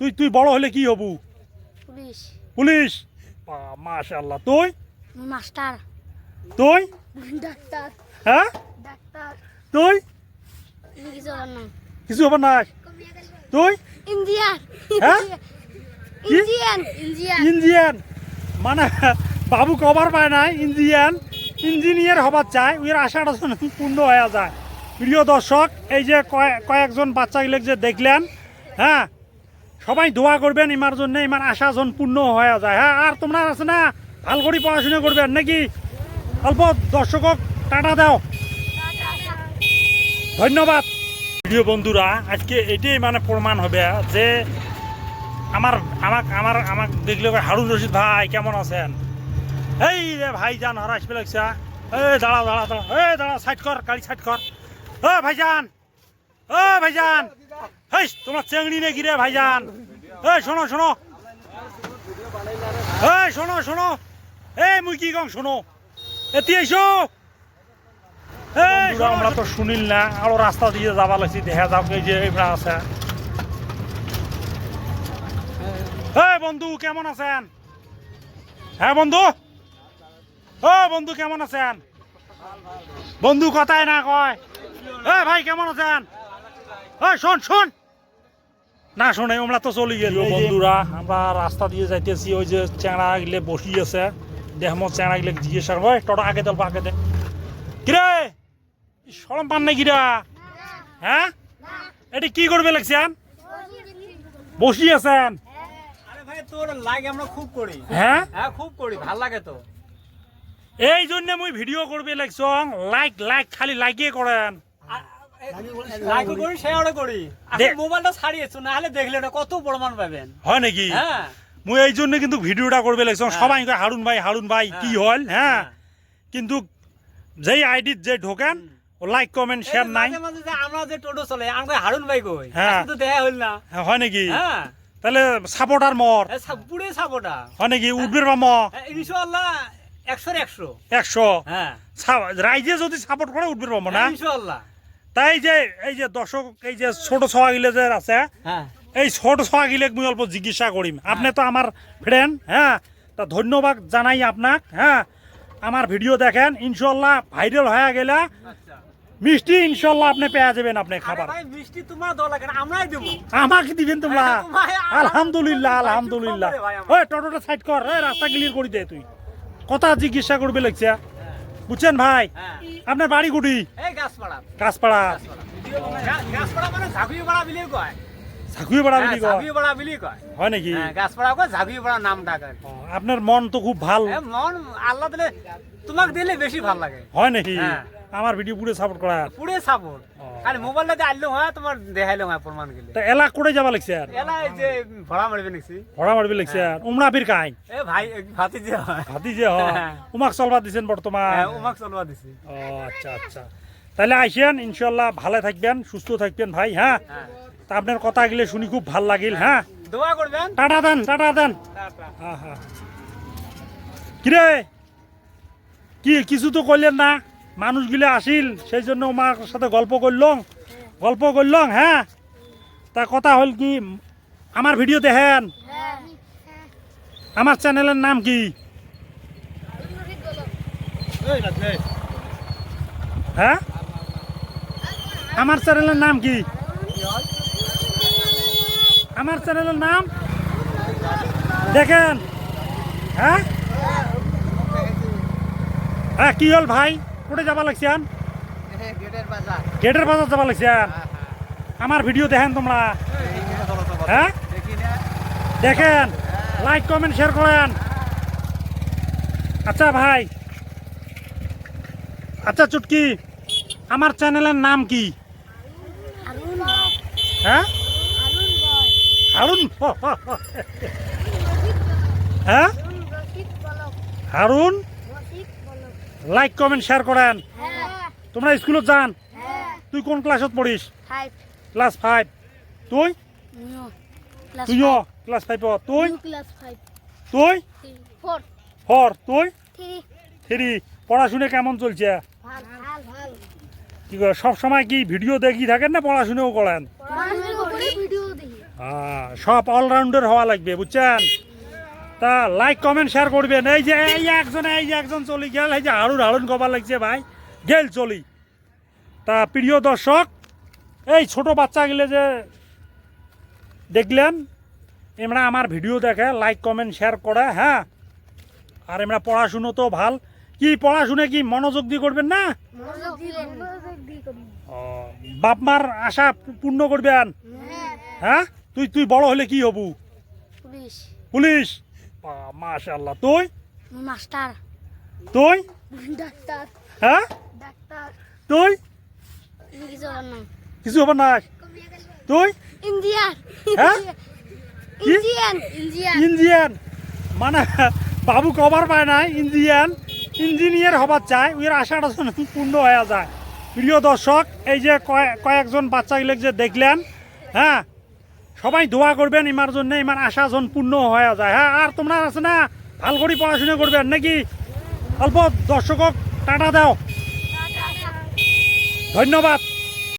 তুই তুই বড় হলে কি হবু? পুলিশ। পুলিশ? মাশাল্লাহ তুই? মাস্টার। তুই? ডাক্তার। হ্যাঁ? ডাক্তার। তুই? কিছু হবার নাই। কিছু হবার নাই? তুই? ইন্ডিয়ান হ্যাঁ? ইঞ্জিয়ান মানে বাবু কভার পায় না ইঞ্জিয়ান ইঞ্জিনিয়ার হবার চায় ওই আশাটা পূর্ণ হয়ে যায়। প্রিয় দর্শক এই যে কয়ে- কয়েকজন বাচ্চাগুলো যে দেখলেন হ্যাঁ? সবাই দোয়া করবেন ইমার জন্য, ইমার আশা যেন পূর্ণ হয়ে যায়। হ্যাঁ আর তোমরা আছে না? ভালো করে পড়াশোনা করবেন নাকি? অল্প দর্শকক টাটা দাও। ধন্যবাদ। প্রিয় বন্ধুরা, আজকে এটাই মানে প্রমাণ হবে যে আমার, আমাক আমার, আমাক দেখলে হারুন রশিদ ভাই, কেমন আছেন? এই রে ভাই যান হরাস পেলেছা এই দাঁড়া দাঁড়া দাঁড়া এই দাঁড়া সাইড কর, গাড়ি সাইড কর। ও ভাইজান ও ভাইজান। হেই তোমার চেংড়ি নাকি রে ভাইজান? এই শোনো শোনো। এই শোনো শোনো। এই মুই কি কম শোনো? এতি এসো আমরা তো শুনিল না আরও রাস্তা দিয়ে যাবা লাগছি দেখা যাও এই যে এইবার আছে। এই বন্ধু কেমন আছেন? হ্যাঁ বন্ধু? ও বন্ধু কেমন আছেন? বন্ধু কথাই না কয়। এ ভাই কেমন আছেন? শোন শোন। না শোনে আমরা তো চলে গেল। বন্ধুরা আমরা রাস্তা দিয়ে যাইতেছি ওই যে চেংড়া গিলে বসি আছে। দেহমত চেংড়া গিলে জিজ্ঞেস করব "ওই, আগে দেব আগে দে কিরে? সরম পান নাই কিরা হ্যাঁ? এটি কি করবে লাগছেন বসি আছেন? আরে ভাই তোর লাইক খুব করি। হ্যাঁ? হ্যাঁ খুব করি ভালো লাগে তো। এই জন্য মুই ভিডিও করবে লাগছং লাইক লাইক খালি লাইকে করেন। লাইক করি শেয়ারও করি। মোবাইলটা ছাড়িয়েছো না হলে দেখলে এটা কত প্রমাণ পাবেন? হয় নাকি? হ্যাঁ। মুই এই জন্য কিন্তু ভিডিওটা করবে লাগছং। হ্যাঁ। সবাই হারুন ভাই হারুন ভাই কি হল? হ্যাঁ। কিন্তু যেই আইডিত যে ঢোকেন লাইক কমেন্ট শেয়ার নাই। মাঝে মাঝে যে আমরা যে টোটো চলে আমরা হারুন ভাই কই? হ্যাঁ। তো দেখা হইল না। হ্যাঁ, হয় নাকি? হ্যাঁ। তাহলে সাপোর্টার মর। পুরে সাপোটা হয় নাকি? উঠবের বা ম ইনশাআল্লাহ একশোর একশো। একশো? হ্যাঁ। রাইজে যদি সাপোর্ট করে উঠবের পাবো না? ইনশাআল্লাহ। তাই যে এই যে দর্শক এই যে ছোট ছোয়া গিলে যে আছে হ্যাঁ। এই ছোট ছোয়া গিলে মুই অল্প জিজ্ঞাসা করিম। আপনি তো আমার ফ্রেন্ড হ্যাঁ? তা ধন্যবাদ জানাই আপনাক হ্যাঁ? আমার ভিডিও দেখেন ইনশাল্লাহ ভাইরাল হয়ে গেলে আচ্ছা। মিষ্টি ইনশাল্লাহ আপনি পেয়ে যাবেন আপনি খাবার। ভাই মিষ্টি তোমার দলা কেন আমরাই দেবো। আমাকে দিবেন তোমরা? আলহামদুলিল্লাহ। আলহামদুলিল্লাহ। ওই টোটোটা সাইড কর রাস্তা ক্লিয়ার করে দে তুই। কথা জিজ্ঞাসা করবে লাগছে। বুঝছেন ভাই? হ্যাঁ। আপনার বাড়ি গুটি গাছপাড়া মানে হ্যাঁ, হয় নাকি? হ্যাঁ আপনার মন তো খুব ভালো। মন আল্লাহ দিলে তোমাকে দিলে বেশি ভালো লাগে। হয় নাকি। আমার ভিডিও পুরো সাপোর্ট করা। পুরে সাপোর্ট। আর মোবাইলটা দিয়ে আনলেও হয় তোমার দেখাইলেও হয় প্রমাণ গেলে তা এলা করে যাবা লাগছে আর? এলা এই যে ভড়া মারবে নিছি ভরা মারবি লাগছে আর। উমরা ফির কাই? এ ভাই ভাতি যে হয়। হাতি যে হ হ্যাঁ। উমাক চলবা দিছেন বর্তমান। হ্যাঁ উমাক চলবা দিছি। ও আচ্ছা আচ্ছা। তাহলে আইসেন ইনশাল্লাহ ভালো থাকবেন সুস্থ থাকবেন ভাই হ্যাঁ? হ্যাঁ। তা আপনার কথা গেলে শুনি খুব ভালো লাগিল হ্যাঁ? দোয়া করবেন। টাটা দেন টাটা দেন। টাটা। হ্যাঁ হ্যাঁ কিরে? কি কিছু তো করলেন না? মানুষগুলো আসিল, সেই জন্য আমার সাথে গল্প করলং গল্প করলং হ্যাঁ? তা কথা হল কি, আমার ভিডিও দেখেন। আমার চ্যানেলের নাম কি? হ্যাঁ? আমার চ্যানেলের নাম কি? আমার চ্যানেলের নাম? দেখেন। হ্যাঁ? হ্যাঁ কি হল ভাই? কোটে যাবা লাগছেন গেটের বাজার। যাবা লাগছেন আমার ভিডিও দেখেন তোমরা। হ্যাঁ? দেখেন। লাইক কমেন্ট শেয়ার করেন। আচ্ছা ভাই। আচ্ছা চুটকি। আমার চ্যানেলের নাম কি? হ্যাঁ? হারুন হ্যাঁ? হারুন রশিদ বলক হারুন রশিদ বলক লাইক কমেন্ট শেয়ার করেন। হ্যাঁ। তোমরা স্কুলত যান। হ্যাঁ। তুই কোন ক্লাসত পড়িস? ক্লাস ফাইভ তুই? তুইও ক্লাস ফাইভত তুই? তুই? ফোর তুই? থ্রি পড়াশুনে কেমন চলছে? কি করে সব সময় কি ভিডিও দেখি থাকেন না পড়াশুনেও করেন? হ্যাঁ সব অলরাউন্ডার হওয়া লাগবে বুঝছেন? তা লাইক কমেন্ট শেয়ার করবেন। এই যে এই একজন এই যে একজন চলি গেল এই যে হাড়ুর হাড়ুন কবার লাগছে ভাই। গেল চলি। তা প্রিয় দর্শক এই ছোট বাচ্চাগুলো যে দেখলেন এমরা আমার ভিডিও দেখে লাইক কমেন্ট শেয়ার করে হ্যাঁ? আর এমরা পড়াশুনো তো ভালো। কি পড়াশুনে কি মনোযোগ দিয়ে করবেন না? বাপ মার আশা পূর্ণ করবেন? হ্যাঁ। হ্যাঁ? তুই তুই বড় হলে কি হবু? পুলিশ? পুলিশ মাশাল্লাহ তুই? মাস্টার। তুই? ডাক্তার। হ্যাঁ? ডাক্তার। তুই? কিছু না হবে না তুই? ইন্ডিয়ান। হ্যাঁ? Indian Indian. মানে বাবু কভার পায় নাই ইঞ্জিয়ান ইঞ্জিনিয়ার হবার চায় ওর আশাটা পূর্ণ হয়ে যায়। প্রিয় দর্শক এই যে কয়ে- কয়েকজন বাচ্চাগুলো যে দেখলেন হ্যাঁ? সবাই দোয়া করবেন ইমার জন্য ইমার আশা জন পূর্ণ হয়ে যায়। হ্যাঁ আর তোমরা আছে না ভালো করে পড়াশোনা করবেন নাকি? অল্প দর্শকক টাটা দাও। ধন্যবাদ।